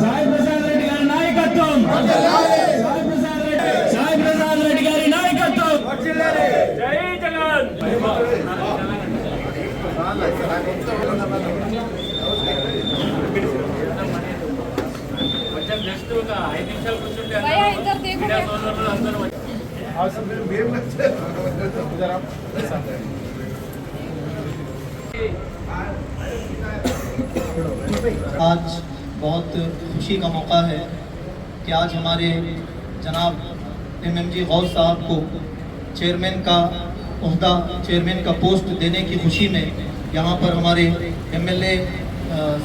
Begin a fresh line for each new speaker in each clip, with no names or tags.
సాయి ప్రసాద్ రెడ్డి గారి నాయకత్వం సాయి ప్రసాద్ రెడ్డి సాయి ప్రసాద్ రెడ్డి గారి నాయకత్వం జై జగన్ కొంచెం జస్ట్ ఒక ఐదు నిమిషాలు కూర్చుంటే
آج بہت خوشی کا موقع ہے کہ آج ہمارے جناب ایم ایم جی غور صاحب کو چیئرمین کا عہدہ، چیئرمین کا پوسٹ دینے کی خوشی میں یہاں پر ہمارے ایم ایل اے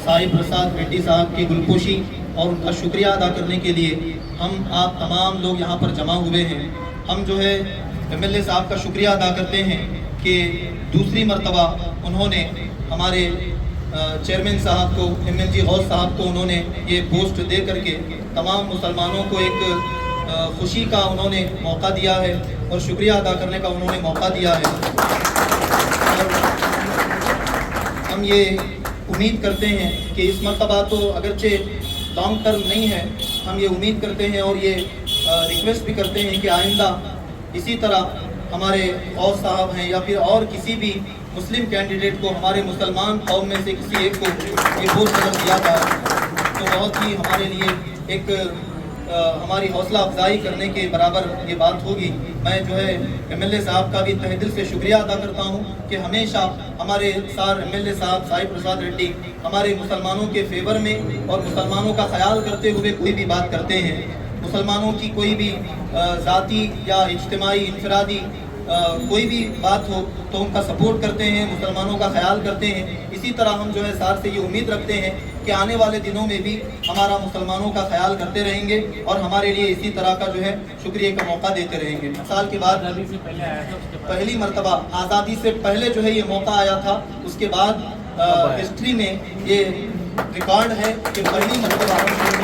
سائی پرساد ریڈی صاحب کی گلپوشی اور ان کا شکریہ ادا کرنے کے لیے ہم آپ تمام لوگ یہاں پر جمع ہوئے ہیں۔ ہم جو ہے ایم ایل اے صاحب کا شکریہ ادا کرتے ہیں کہ دوسری مرتبہ انہوں نے ہمارے چیئرمین صاحب کو، ایم ایل جی غوث صاحب کو انہوں نے یہ پوسٹ دے کر کے تمام مسلمانوں کو ایک خوشی کا انہوں نے موقع دیا ہے اور شکریہ ادا کرنے کا انہوں نے موقع دیا ہے۔ ہم یہ امید کرتے ہیں کہ اس مرتبہ تو اگرچہ لانگ ٹرم نہیں ہے، ہم یہ امید کرتے ہیں اور یہ ریکویسٹ بھی کرتے ہیں کہ آئندہ اسی طرح ہمارے اور صاحب ہیں یا پھر اور کسی بھی مسلم کینڈیڈیٹ کو ہمارے مسلمان قوم میں سے کسی ایک کو یہ بوجھ قدم دیا تھا تو بہت ہی ہمارے لیے ایک ہماری حوصلہ افزائی کرنے کے برابر یہ بات ہوگی۔ میں جو ہے ایم ایل اے صاحب کا بھی تہ دل سے شکریہ ادا کرتا ہوں کہ ہمیشہ ہمارے سار ایم ایل اے صاحب سائی پرساد ریڈی ہمارے مسلمانوں کے فیور میں اور مسلمانوں کا خیال کرتے ہوئے کوئی بھی بات کرتے ہیں۔ مسلمانوں کی کوئی بھی ذاتی یا اجتماعی انفرادی کوئی بھی بات ہو تو ان کا سپورٹ کرتے ہیں مسلمانوں کا خیال کرتے ہیں۔ اسی طرح ہم جو ہے سار سے یہ امید رکھتے ہیں کہ آنے والے دنوں میں بھی ہمارا مسلمانوں کا خیال کرتے رہیں گے اور ہمارے لیے اسی طرح کا جو ہے شکریہ کا موقع دیتے رہیں گے۔ سال کے بعد
پہلی
مرتبہ آزادی سے پہلے جو ہے یہ موقع آیا تھا اس کے بعد ہسٹری میں یہ ریکارڈ ہے کہ پہلی مرتبہ۔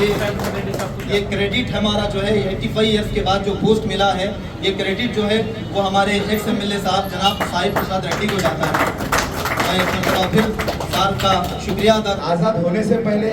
یہ
کریڈٹ ہمارا جو ہے ایٹی فائیو ایئرس کے بعد جو پوسٹ ملا ہے، یہ کریڈٹ جو ہے وہ ہمارے ایکس ایم ایل اے صاحب جناب صاحب پرساد ریڈی کو جاتا ہے۔ میں سار کا شکریہ ادا
آزاد ہونے سے پہلے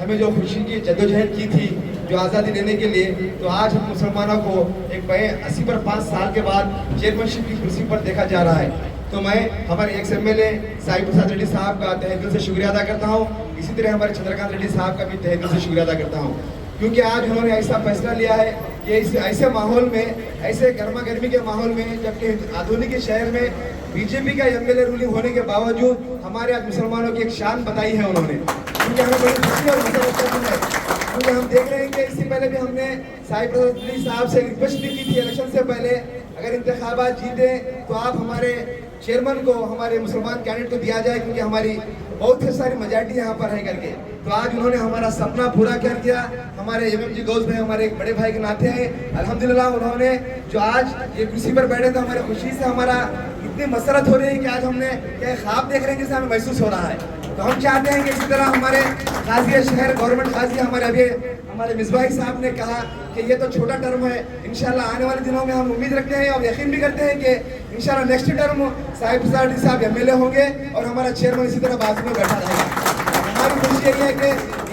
ہمیں جو خوشی کی جدوجہد کی تھی جو آزادی لینے کے لیے، تو آج ہم مسلمانوں کو ایک بہن اسی پر پانچ سال کے بعد چیئرمین شپ کی کرسی پر دیکھا جا رہا ہے۔ تو میں ہمارے ایکس ایم ایل اے سائی پرساد ریڈی صاحب کا تہ دل سے شکریہ ادا کرتا ہوں۔ اسی طرح ہمارے چندرکانت ریڈی صاحب کا بھی تہ دل سے شکریہ ادا کرتا ہوں۔ کیونکہ آج انہوں نے ایسا فیصلہ لیا ہے کہ اس ایسے ماحول میں، ایسے گرما گرمی کے ماحول میں، جبکہ آدھونی کے شہر میں بی جے پی کا ایم ایل اے رولنگ ہونے کے باوجود ہمارے آج مسلمانوں کی ایک شان بتائی ہے انہوں نے۔ کیونکہ ہمیں بڑی خوشی اور ہے۔ کیونکہ ہم دیکھ رہے ہیں کہ اس سے پہلے بھی ہم نے سائی پرساد ریڈی صاحب سے ریکویسٹ بھی کی تھی، الیکشن سے پہلے۔ اگر انتخابات جیتے تو آپ ہمارے چیئرمین کو ہمارے مسلمان کینڈیڈیٹ کو دیا جائے کیونکہ ہماری بہت ہی ساری میجارٹی یہاں پر ہے کر کے۔ تو آج انہوں نے ہمارا سپنا پورا کر دیا ہمارے ایم ایم جی گوز میں ہمارے ایک بڑے بھائی کے ناطے ہیں۔ الحمدللہ انہوں نے جو آج یہ کرسی پر بیٹھے تھے ہمارے خوشی سے ہمارا اتنی مسرت ہو رہی ہے کہ آج ہم نے کیا خواب دیکھ رہے ہیں جیسے ہمیں محسوس ہو رہا ہے۔ تو ہم چاہتے ہیں کہ اسی طرح ہمارے غازی شہر گورنمنٹ غازی ہمارے ابھی ہمارے مصباحی صاحب نے کہا کہ یہ تو چھوٹا ٹرم ہے۔ انشاءاللہ آنے والے دنوں میں ہم امید رکھتے ہیں اور یقین بھی کرتے ہیں کہ انشاءاللہ نیکسٹ ٹرم صاحب ساڈی صاحب ایم ایل اے ہوں گے اور ہمارا چیئرمین اسی طرح بازو میں بیٹھا رہے گا۔ ہماری خوشی یہی ہے کہ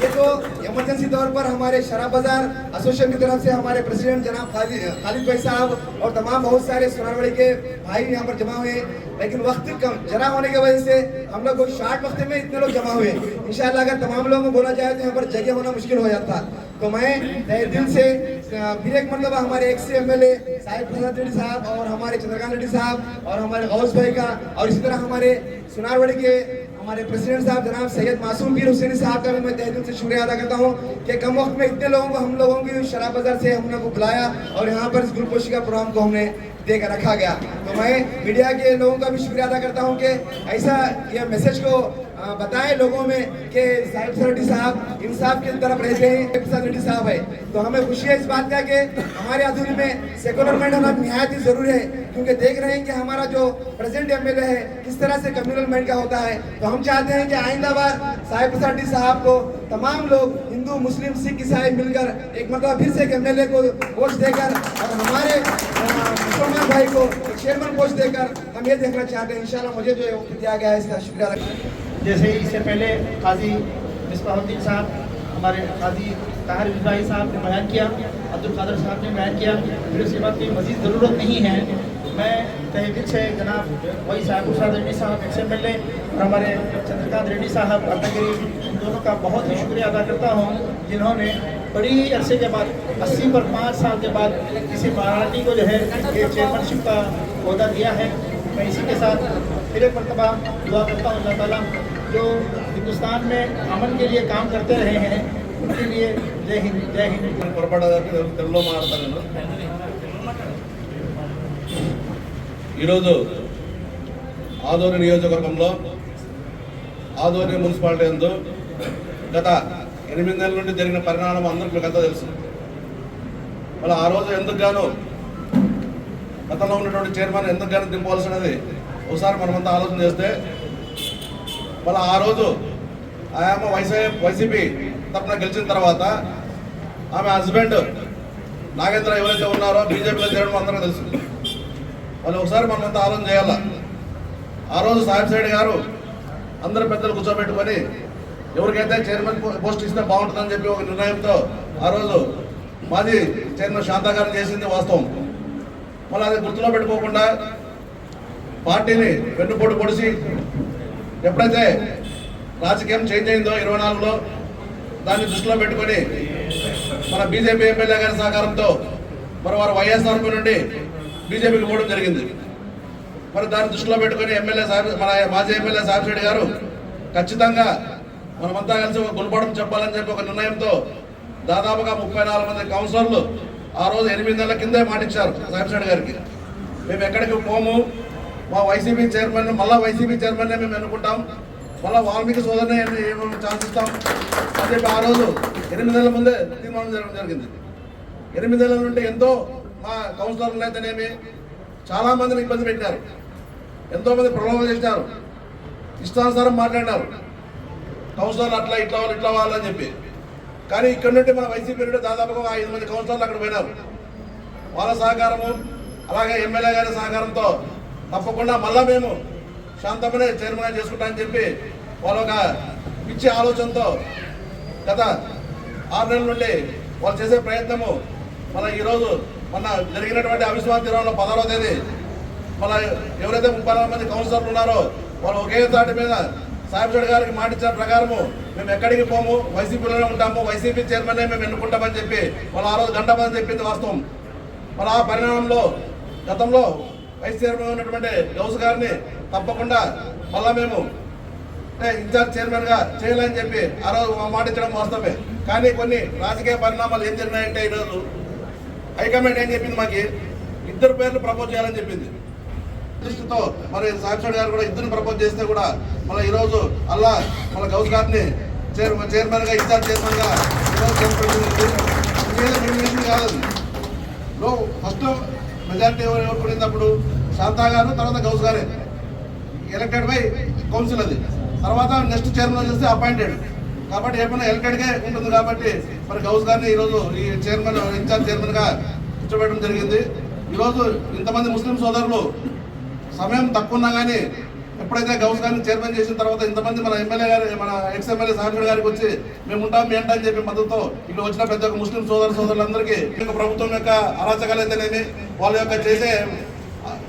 یہ تو ایمرجنسی طور پر ہمارے شراب بازار ایسوسیشن کی طرف سے ہمارے پریسیڈنٹ جناب خالد بھائی صاحب اور تمام بہت سارے سونارواڑی کے بھائی یہاں پر جمع ہوئے۔ لیکن وقت کم جمع ہونے کی وجہ سے ہم لوگ شارٹ وقت میں اتنے لوگ جمع ہوئے۔ انشاءاللہ اگر تمام لوگوں کو بولا جائے تو یہاں پر جگہ ہونا مشکل ہو جاتا۔ تو میں تہ دل سے پھر ایک مرتبہ ہمارے ایک ایم ایل اے صاحب پرساد ریڈی صاحب اور ہمارے چندرکان ریڈی صاحب اور ہمارے غوث بھائی کا اور اسی طرح ہمارے سنارواڑی کے ہمارے پریسیڈنٹ صاحب جناب سید معصوم پیر حسینی صاحب کا بھی میں تہ دل سے شکریہ ادا کرتا ہوں کہ کم وقت میں اتنے لوگوں کو ہم لوگوں کی شراب بازار سے ہم نے کو بلایا اور یہاں پر اس گلپوشی کا پروگرام کو ہم نے دے کر رکھا گیا۔ تو میں میڈیا کے لوگوں کا بھی شکریہ ادا کرتا ہوں کہ ایسا یہ میسج کو بتائیں لوگوں میں کہ صاحب سرڈی صاحب انصاف کی طرف رہتے ہیں صاحب سرڈی صاحب ہے۔ تو ہمیں خوشی ہے اس بات کا کہ ہمارے ادھوری میں سیکولر مائنڈ ہونا نہایت ہی ضروری ہے۔ کیونکہ دیکھ رہے ہیں کہ ہمارا جو پریزنٹ ایم ایل اے ہے، کس طرح سے کمیونل مائنڈ کا ہوتا ہے۔ تو ہم چاہتے ہیں کہ آئندہ بار صاحب سرڈی صاحب کو تمام لوگ ہندو مسلم سکھ عیسائی مل کر ایک مرتبہ پھر سے ایک ایم ایل اے کو ووٹ دے کر اور ہمارے مسلمان بھائی کو ایک چیئرمین ووٹ دے کر ہم یہ دیکھنا چاہتے ہیں، انشاءاللہ مجھے جو وقت دیا گیا ہے، اس کا شکریہ
جیسے اس سے پہلے قاضی مصباح الدین صاحب، ہمارے قاضی طاہر بھائی صاحب نے بیان کیا عبد القادر صاحب نے بیان کیا،
پھر اس کے
بعد کوئی مزید ضرورت نہیں ہے۔ میں تہ ہے سے
جناب وہی
صاحب
ارشاد ریڈی
صاحب،
ایکس ایم ایل
اے اور ہمارے چندرکانت ریڈی صاحب اللہ دونوں کا بہت ہی شکریہ ادا کرتا ہوں،
جنہوں
نے بڑی
عرصے کے
بعد، اسی پر پانچ
سال کے بعد کسی
مراٹھی
کو
جو ہے یہ چیئرمین کا
عہدہ دیا ہے۔ میں اسی کے ساتھ پھر ایک مرتبہ دعا کرتا ہوں، اللہ تعالیٰ جو ہندوستان میں امن کے لیے کام کرتے رہے ہیں،
ان
کے لیے جے ہند جے ہند۔
ఆదోని నియోజకవర్గంలో، ఆదోని మున్సిపాలిటీ అందు గత ఎనిమిది నెలల నుండి జరిగిన పరిణామం అందరికీ మీకు అంతా తెలుసు. మళ్ళీ ఆ రోజు ఎందుకు గాను గతంలో ఉన్నటువంటి చైర్మన్ ఎందుకు గాను దింపవలసినది? ఒకసారి మనమంతా ఆలోచన చేస్తే మళ్ళీ ఆ రోజు ఆమె వైసీ వైసీపీ తరఫున గెలిచిన తర్వాత ఆమె హస్బెండ్ నాగేంద్ర ఎవరైతే ఉన్నారో బీజేపీలో చేయడం అందరికీ తెలుసు. వాళ్ళు ఒకసారి మనమంతా ఆలోచన చేయాల? ఆ రోజు సాయం సైడ్ గారు అందరు పెద్దలు కూర్చోబెట్టుకొని ఎవరికైతే చైర్మన్ పోస్ట్ ఇస్తే బాగుంటుందని చెప్పి ఒక నిర్ణయంతో ఆ రోజు మాజీ చైర్మన్ శాంతా చేసింది వాస్తవం. మళ్ళీ అది గుర్తులో పెట్టుకోకుండా పార్టీని వెన్నుపోటు పొడిచి ఎప్పుడైతే రాజకీయం చేంజ్ అయిందో ఇరవై నాలుగులో దాన్ని దృష్టిలో పెట్టుకొని మన బీజేపీ ఎమ్మెల్యే గారి సహకారంతో మరి వారు వైఎస్ఆర్ నుండి బీజేపీకి పోవడం జరిగింది. మరి దాన్ని దృష్టిలో పెట్టుకొని ఎమ్మెల్యే సాహెబ్ మన మాజీ ఎమ్మెల్యే సాహెబ్ రెడ్డి గారు ఖచ్చితంగా మనమంతా కలిసి ఒక గుణపాఠం చెప్పాలని చెప్పి ఒక నిర్ణయంతో దాదాపుగా ముప్పై నాలుగు మంది కౌన్సిలర్లు ఆ రోజు ఎనిమిది నెలల కిందే మాటిచ్చారు సాహెబ్ గారికి. మేము ఎక్కడికి పోము మా వైసీపీ చైర్మన్ మళ్ళీ వైసీపీ చైర్మన్ మేము ఎన్నుకుంటాం మళ్ళీ వాల్మీకి సోదరుని ఛాన్స్ ఇస్తాం అని చెప్పి ఆ రోజు ఎనిమిది నెలల ముందే తీర్మానం జరగడం జరిగింది. ఎనిమిది నెలల నుండి ఎంతో మా కౌన్సిలర్లు అయితేనేమి చాలామందిని ఇబ్బంది పెట్టారు ఎంతోమంది ప్రలోభం చేసినారు. ఇష్టానుసారం మాట్లాడినారు. కౌన్సిలర్లు అట్లా ఇట్లా వాళ్ళు ఇట్లా వాళ్ళని చెప్పి. కానీ ఇక్కడ నుండి మన వైసీపీ నుండి దాదాపుగా ఐదు మంది కౌన్సిలర్లు అక్కడ పోయినారు వాళ్ళ సహకారము అలాగే ఎమ్మెల్యే గారి సహకారంతో తప్పకుండా మళ్ళా మేము శాంతమనే చైర్మన్ చేసుకుంటామని చెప్పి వాళ్ళు ఒక పిచ్చి ఆలోచనతో గత ఆరు నెలల నుండి వాళ్ళు చేసే ప్రయత్నము మన ఈరోజు మన జరిగినటువంటి అవిశ్వాస తీర్మానంలో పదహారో తేదీ మన ఎవరైతే ముప్పై మంది కౌన్సిలర్లు ఉన్నారో వాళ్ళు ఒకే తాటి మీద సాహిబ్ గారికి మాట ఇచ్చిన ప్రకారము మేము ఎక్కడికి పోము? వైసీపీలోనే ఉంటాము. వైసీపీ చైర్మన్ మేము ఎన్నుకుంటామని చెప్పి వాళ్ళు ఆ రోజు గంట చెప్పింది వాస్తవం. మరి ఆ పరిణామంలో గతంలో వైస్ చైర్మన్ ఉన్నటువంటి గౌస్ గారిని తప్పకుండా మళ్ళా మేము ఇన్ఛార్జ్ చైర్మన్గా చేయాలని చెప్పి ఆ రోజు మాట ఇచ్చడం వాస్తవమే. కానీ కొన్ని రాజకీయ పరిణామాలు ఏం జరిగినాయంటే ఈరోజు హైకమాండ్ ఏం చెప్పింది మాకి? ఇద్దరు పేర్లు ప్రపోజ్ చేయాలని చెప్పింది. దృష్టితో మరి సాక్షి గారు కూడా ఇద్దరిని ప్రపోజ్ చేస్తే కూడా మళ్ళీ ఈరోజు అల్లా మన గౌస్ గారిని చైర్ చైర్మన్గా ఇన్ఛార్జ్ చైర్మన్గా ఈరోజు కాదు. లో ఫస్ట్ మెజార్టీ ఎవరు ఎవరు పడినప్పుడు శాంతా గారు తర్వాత గౌస్ గారే. ఎలక్టెడ్ బై కౌన్సిల్ అది. తర్వాత నెక్స్ట్ చైర్మన్ చేస్తే అపాయింటెడ్. కాబట్టి ఏమైనా ఎలక్టెడ్గా ఉంటుంది కాబట్టి మరి గౌస్ గారిని ఈరోజు ఈ చైర్మన్ ఇన్ఛార్జ్ చైర్మన్గా కూర్చోబెట్టడం జరిగింది. ఈరోజు ఇంతమంది ముస్లిం సోదరులు సమయం తక్కువ ఉన్నా కానీ ఎప్పుడైతే గౌస్ గారిని చైర్మన్ చేసిన తర్వాత ఇంతమంది మన ఎమ్మెల్యే గారు మన ఎక్స్ ఎమ్మెల్యే సాహిబ్ గారికి వచ్చి మేము ఉంటాం మీ అని చెప్పి మద్దతుతో ఇక్కడ వచ్చిన ప్రతి ఒక్క ముస్లిం సోదర సోదరులందరికీ ఈ యొక్క ప్రభుత్వం యొక్క అరాచకాలు అయితేనేమి వాళ్ళ యొక్క చేసే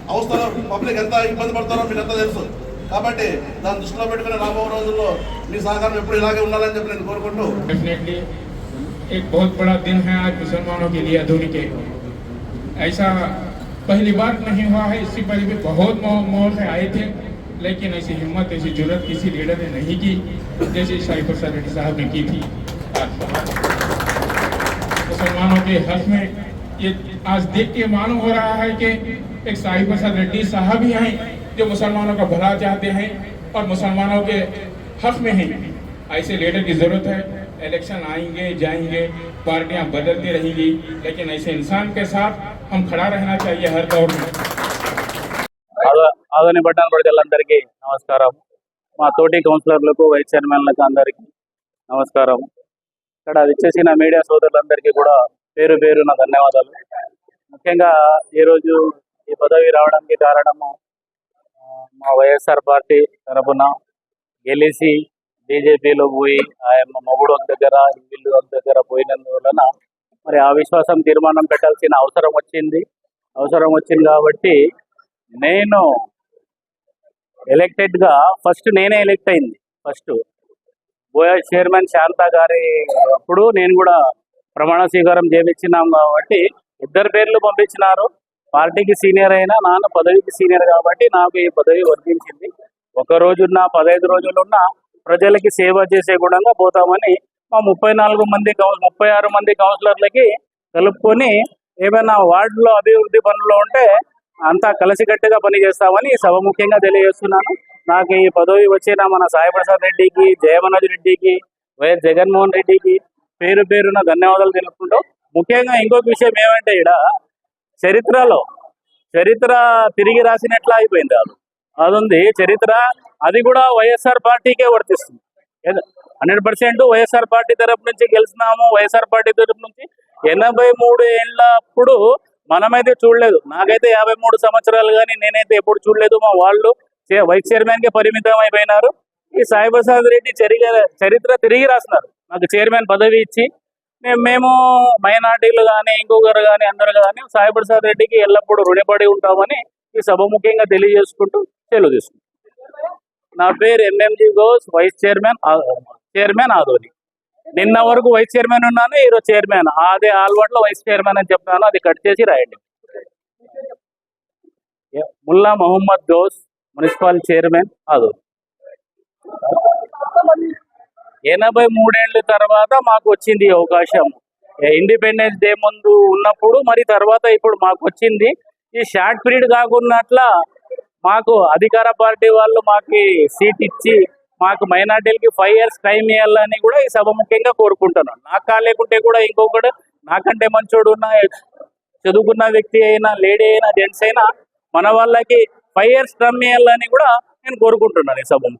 అవస్థలో పబ్లిక్ ఎంత ఇబ్బంది పడతారో మీకు అంతా తెలుసు కాబట్టి దాన్ని దృష్టిలో పెట్టుకుని రాబో రోజుల్లో మీ సహకారం ఎప్పుడు ఇలాగే ఉండాలని చెప్పి నేను కోరుకుంటూ
डेफिनेटली एक बहुत बड़ा दिन है आज मुसलमानों के लिए अधूरी के ऐसा پہلی بار نہیں ہوا ہے، اس سے پہلے بھی بہت مواقع آئے تھے، لیکن ایسی ہمت، ایسی ضرورت کسی لیڈر نے نہیں کی، جیسے شاہی پرساد ریڈی صاحب نے کی تھی۔ مسلمانوں کے حق میں یہ آج دیکھ کے معلوم ہو رہا ہے کہ ایک شاہی پرساد ریڈی صاحب ہی ہیں جو مسلمانوں کا بھلا چاہتے ہیں اور مسلمانوں کے حق میں ہیں۔ ایسے لیڈر کی ضرورت ہے، الیکشن آئیں گے، جائیں گے، پارٹیاں بدلتی رہیں گی، لیکن ایسے انسان کے ساتھ हम खड़ा रहना चाहिए हर दौर में
ఆద- ఆదోని పట్టణ ప్రజలందరికీ నమస్కారం మా తోటి కౌన్సిలర్లకు వైస్ చైర్మన్లకు అందరికీ నమస్కారం ఇక్కడ విచ్చేసిన మీడియా సోదరులందరికీ కూడా పేరు పేరున ధన్యవాదాలు ముఖ్యంగా ఈరోజు ఈ పదవి రావడానికి కారణము ఆ, మా వైఎస్ఆర్ పార్టీ తరపున గెలిచి బీజేపీలో పోయి ఆయన మొగుడు ఒక దగ్గర వీళ్ళు ఒక దగ్గర పోయినందువలన మరి ఆ విశ్వాసం తీర్మానం పెట్టాల్సిన అవసరం వచ్చింది. అవసరం వచ్చింది కాబట్టి నేను ఎలక్టెడ్గా ఫస్ట్ నేనే ఎలక్ట్ అయింది. ఫస్ట్ బోయా చైర్మన్ శాంత గారి అప్పుడు నేను కూడా ప్రమాణ స్వీకారం చేయించినాం కాబట్టి ఇద్దరు పేర్లు పంపించినారు. పార్టీకి సీనియర్ అయినా నాన్న పదవికి సీనియర్ కాబట్టి నాకు ఈ పదవి వర్తించింది. ఒక రోజున్నా పదహైదు రోజులున్నా ప్రజలకి సేవ చేసే గుణంగా పోతామని మా ముప్పై నాలుగు మంది ముప్పై ఆరు మంది కౌన్సిలర్లకి కలుపుకొని ఏమైనా వార్డులో అభివృద్ధి పనులు ఉంటే అంతా కలిసికట్టుగా పనిచేస్తామని సభ ముఖ్యంగా తెలియజేస్తున్నాను. నాకు ఈ పదవి వచ్చిన మన సాయిప్రసాద్ రెడ్డికి జయమనోజ్ రెడ్డికి వైఎస్ జగన్మోహన్ రెడ్డికి పేరు పేరున ధన్యవాదాలు తెలుపుకుంటూ ముఖ్యంగా ఇంకొక విషయం ఏమంటే ఇక్కడ చరిత్రలో చరిత్ర తిరిగి రాసినట్లు అయిపోయింది అది. అది ఉంది చరిత్ర అది కూడా వైఎస్ఆర్ పార్టీకే వర్తిస్తుంది. హండ్రెడ్ పర్సెంట్ వైఎస్ఆర్ పార్టీ తరపు నుంచి గెలిచినాము వైఎస్ఆర్ పార్టీ తరపు నుంచి ఎనభై మూడు ఏళ్ళప్పుడు మనమైతే చూడలేదు. నాకైతే యాభై మూడు సంవత్సరాలు కానీ నేనైతే ఎప్పుడు చూడలేదు. మా వాళ్ళు వైస్ చైర్మన్కి పరిమితం అయిపోయినారు. ఈ సాయిప్రసాద్ రెడ్డి చరిత్ర తిరిగి రాసినారు. నాకు చైర్మన్ పదవి ఇచ్చి మేము మైనార్టీలు కానీ ఇంకొకరు కానీ అందరు కానీ సాయిప్రసాద్ రెడ్డికి ఎల్లప్పుడూ రుణపడి ఉంటామని ఈ సభ ముఖ్యంగా తెలియజేసుకుంటూ సెలవు తీసుకుంటాం నా పేరు MMG Ghouse vice chairman chairman Adoni. నిన్న వరకు వైస్ చైర్మన్ ఉన్నాను ఈరోజు చైర్మన్ అదే ఆల్వాట్లో వైస్ చైర్మన్ అని చెప్తాను అది కట్ చేసి రాయండి. Mulla Mohammed Ghouse municipal chairman Adoni. ఎనభై మూడేళ్ళ తర్వాత మాకు వచ్చింది అవకాశం. ఇండిపెండెన్స్ డే ముందు ఉన్నప్పుడు మరి తర్వాత ఇప్పుడు మాకు వచ్చింది. ఈ షార్ట్ పీరియడ్ కాకున్నట్ల మాకు అధికార పార్టీ వాళ్ళు మాకు సీట్ ఇచ్చి మాకు మైనార్టీలకి ఫైవ్ ఇయర్స్ టైం ఇవ్వాలని కూడా ఈ సభ ముఖ్యంగా కోరుకుంటున్నాను నాకు కాలేకుంటే కూడా ఇంకొకడు నాకంటే మంచోడు ఉన్న చదువుకున్న వ్యక్తి అయినా లేడీ అయినా జెంట్స్ అయినా మన వాళ్ళకి ఫైవ్ ఇయర్స్ టర్మ్ ఇవ్వాలని కూడా నేను కోరుకుంటున్నాను ఈ సభ